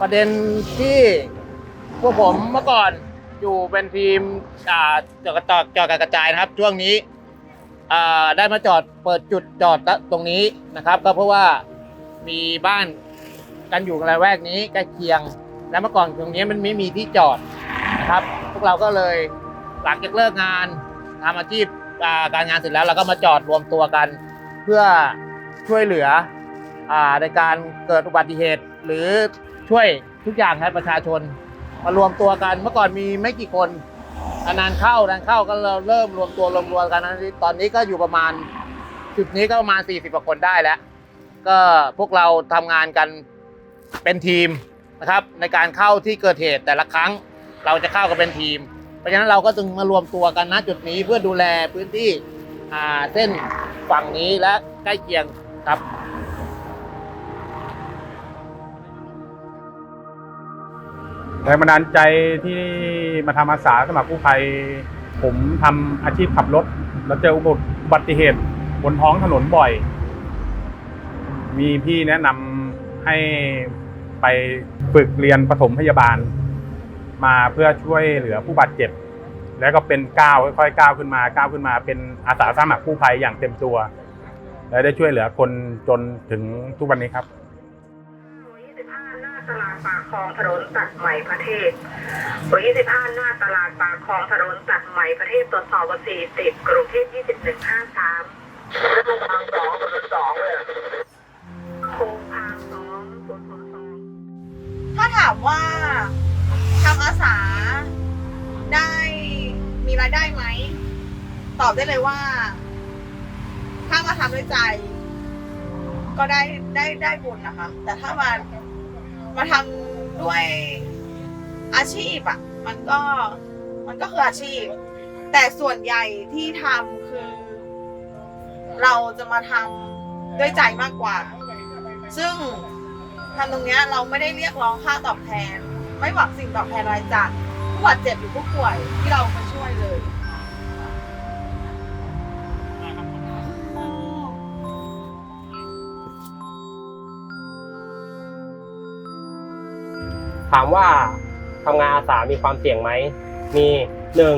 ประเด็นที่พวกผมเมื่อก่อนอยู่เป็นทีมจอดกระจอดจอดกระจายนะครับ ช่วงนี้ได้มาจอดเปิดจุดจอดตรงนี้นะครับ ก็เพราะว่ามีบ้านกันอยู่ในละแวกนี้ใกล้เคียง และเมื่อก่อนตรงนี้มันไม่มีที่จอดนะครับ พวกเราก็เลยหลังจากเลิกงานทำอาชีพการงานเสร็จแล้วเราก็มาจอดรวมตัวกัน เพื่อช่วยเหลือ ในการเกิดอุบัติเหตุ หรือช่วยทุกอย่างให้ประชาชน มารวมตัวกันเมื่อก่อนมีไม่กี่คนนานเข้านานเข้าก็เราเริ่มรวมตัวรวมตัวกันนะตอนนี้ก็อยู่ประมาณจุดนี้ก็ประมาณ 40กว่าคนได้แล้ว ก็พวกเราทำงานกันเป็นทีมนะครับ ในการเข้าที่เกิดเหตุแต่ละครั้งเราจะเข้ากันเป็นทีม เพราะฉะนั้นเราก็จึงมารวมตัวกันณจุดนี้เพื่อดูแลพื้นที่เส้นฝั่งนี้และใกล้เคียงครับ แรงบันดาลใจที่มาทำอาสาสมัครกู้ภัย ผมทำอาชีพขับรถ แล้วเจออุบัติเหตุบนท้องถนนบ่อย มีพี่แนะนำให้ไปฝึกเรียนปฐมพยาบาล มาเพื่อช่วยเหลือผู้บาดเจ็บ แล้วก็เป็นก้าวค่อยๆก้าวขึ้นมาก้าวขึ้นมา เป็นอาสาสมัครกู้ภัยอย่างเต็มตัว และได้ช่วยเหลือคนจนถึงทุกวันนี้ครับ ตลาดปากคลองถนนตัดใหม่ประเทศเบอร์25 หน้าตลาดปากคลองถนนตัดใหม่ประเทศตรวจสอบว่า40กรุงเทพ2153แล้วลงทางสองถนนสองเลยโค้งทางสองถนนสองถ้าถามว่าทำอาสาได้มีรายได้ไหม ตอบได้เลยว่า ถ้ามาทำด้วยใจ ก็ได้ได้ได้บุญนะคะ แต่ถ้ามา มาทำด้วยอาชีพอะ่ะมันก็มันก็คืออาชีพ แต่ส่วนใหญ่ที่ทำคือ เราจะมาทำด้วยใจมากกว่า ซึ่งทำตรงเนี้ยเราไม่ได้เรียกร้องค่าตอบแทน ไม่หวังสิ่งตอบแทนอะไรจากผู้บาดเจ็บหรือผู้ป่วยที่เรามาช่วยเลย ถามว่าทำงานอาสามีความเสี่ยงไหม มีหนึ่ง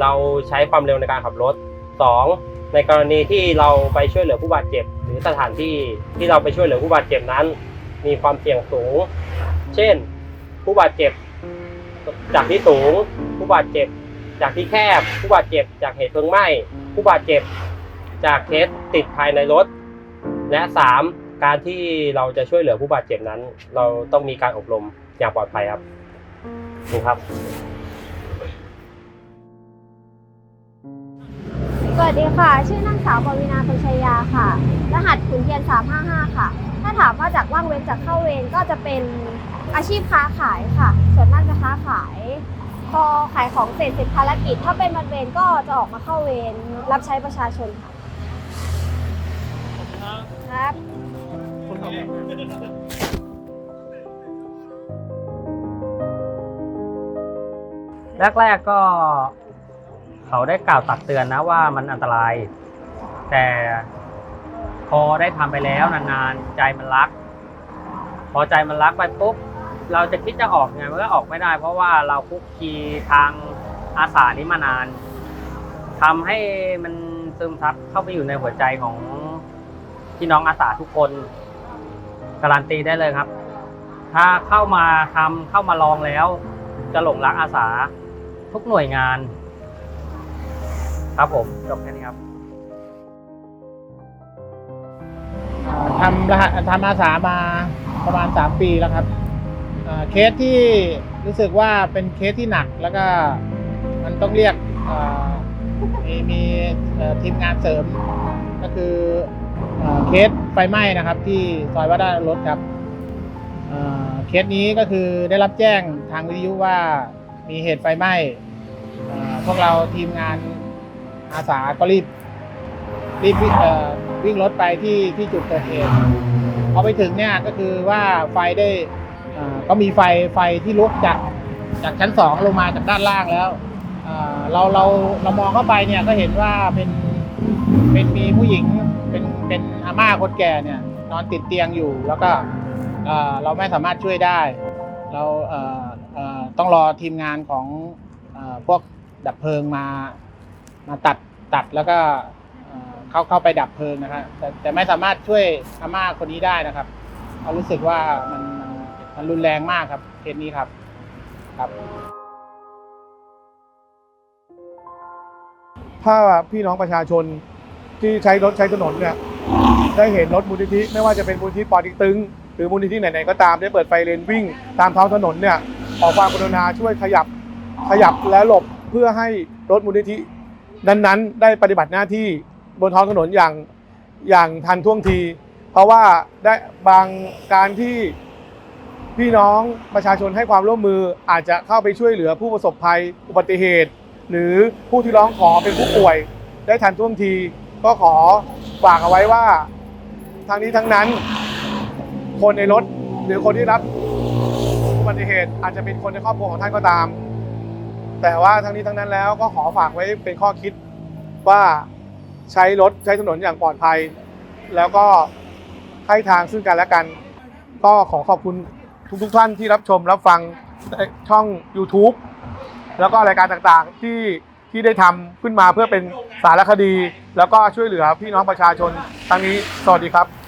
เราใช้ความเร็วในการขับรถสองในกรณีที่เราไปช่วยเหลือผู้บาดเจ็บ หรือสถานที่ที่เราไปช่วยเหลือผู้บาดเจ็บนั้น มีความเสี่ยงสูง เช่น ผู้บาดเจ็บ จากที่สูง ผู้บาดเจ็บ จากที่แคบ ผู้บาดเจ็บ จากเหตุเพลิงไหม้ ผู้บาดเจ็บ จากเคสติดภายในรถ และสามการที่เราจะช่วยเหลือผู้บาดเจ็บนั้น เราต้องมีการอบรม อย่างปลอดภัยครับนี่ครับ สวัสดีค่ะ ชื่อนางสาวปวีนาคนชัยยาค่ะ รหัสขุนเทียน 355 ค่ะ ถ้าถามว่าจากว่างเว้นจากเข้าเวรก็จะเป็นอาชีพค้าขายค่ะ ส่วนมากจะค้าขาย พอขายของเสร็จเสร็จภารกิจ ถ้าเป็นวันเวรก็จะออกมาเข้าเวรรับใช้ประชาชนค่ะครับ แรกๆก็ เขาได้กล่าวตักเตือนนะว่ามันอันตราย แต่พอได้ทำไปแล้วนานๆใจมันรัก พอใจมันรักไปปุ๊บเราจะคิดจะออกไงมันก็ออกไม่ได้ เพราะว่าเราคุกคีทางอาสานี้มานานทำให้มันซึมซับเข้าไปอยู่ในหัวใจของพี่น้องอาสาทุกคนการันตีได้เลยครับ ถ้าเข้ามาทำเข้ามาลองแล้ว จะหลงรักอาสา ทุกหน่วยงาน ครับผมจบแค่นี้ครับทำรหัสทำอาสามาประมาณ 3 ปีแล้วครับเเคสที่รู้สึกว่าเป็นเคสที่หนักแล้วก็มันต้องเรียกมีมีทีมงานเสริม ก็คือเอเคสไฟไหม้นะครับ ที่ซอยวัดด้านรถครับเเคสนี้ก็คือได้รับแจ้งทางวิทยุว่า มีเหตุไฟไหม้พวกเราทีมงานอาสาก็รีบรีบวิ่งรถไปที่ที่จุดเกิดเหตุพอไปถึงเนี่ยก็คือว่าไฟได้ก็มีไฟไฟที่ลุกจากจากชั้นสองลงมาจากด้านล่างแล้วเราเราเรามองเข้าไปเนี่ยก็เห็นว่าเป็นเป็นมีผู้หญิงเป็นเป็นอาม่าคนแก่เนี่ยนอนติดเตียงอยู่แล้วก็เราไม่สามารถช่วยได้ เราเต้องรอทีมงานของอพวกดับเพลิงมามาตัดตัดแล้วก็เข้าเข้าไปดับเพลิงนะครับแต่แต่ไม่สามารถช่วยอาม่าคนนี้ได้นะครับเรารู้สึกว่ามันมันรุนแรงมากครับเคสนี้ครับครับ ถ้าพี่น้องประชาชนที่ใช้รถใช้ถนนเนี่ยได้เห็นรถมูลนิธิไม่ว่าจะเป็นมูลนิธิปอติกตึง หรือมูลนิธิไหนๆก็ตามได้เปิดไฟเลนวิ่งตามท้องถนนเนี่ย ขอความกรุณาช่วยขยับขยับและหลบเพื่อให้รถมูลนิธินั้นๆ ได้ปฏิบัติหน้าที่บนท้องถนนอย่างอย่างทันท่วงที เพราะว่าได้บางการที่พี่น้องประชาชนให้ความร่วมมืออาจจะเข้าไปช่วยเหลือผู้ประสบภัยอุบัติเหตุ หรือผู้ที่ร้องขอเป็นผู้ป่วย ได้ทันท่วงที ก็ขอฝากเอาไว้ว่าทางนี้ทั้งนั้น คนในรถหรือคนที่รับ บัติเหตุอาจจะเป็นคนในครอบครัวของท่านก็ตาม แต่ว่าทั้งนี้ทั้งนั้นแล้วก็ขอฝากไว้เป็นข้อคิดว่าใช้รถใช้ถนนอย่างปลอดภัย แล้วก็ให้ทางซึ่งกันและกัน ก็ขอขอบคุณทุกๆท่านที่รับชมรับฟังช่อง YouTube แล้วก็รายการต่างๆที่ที่ได้ทำขึ้นมาเพื่อเป็นสารคดี แล้วก็ช่วยเหลือพี่น้องประชาชนทั้งนี้สวัสดีครับ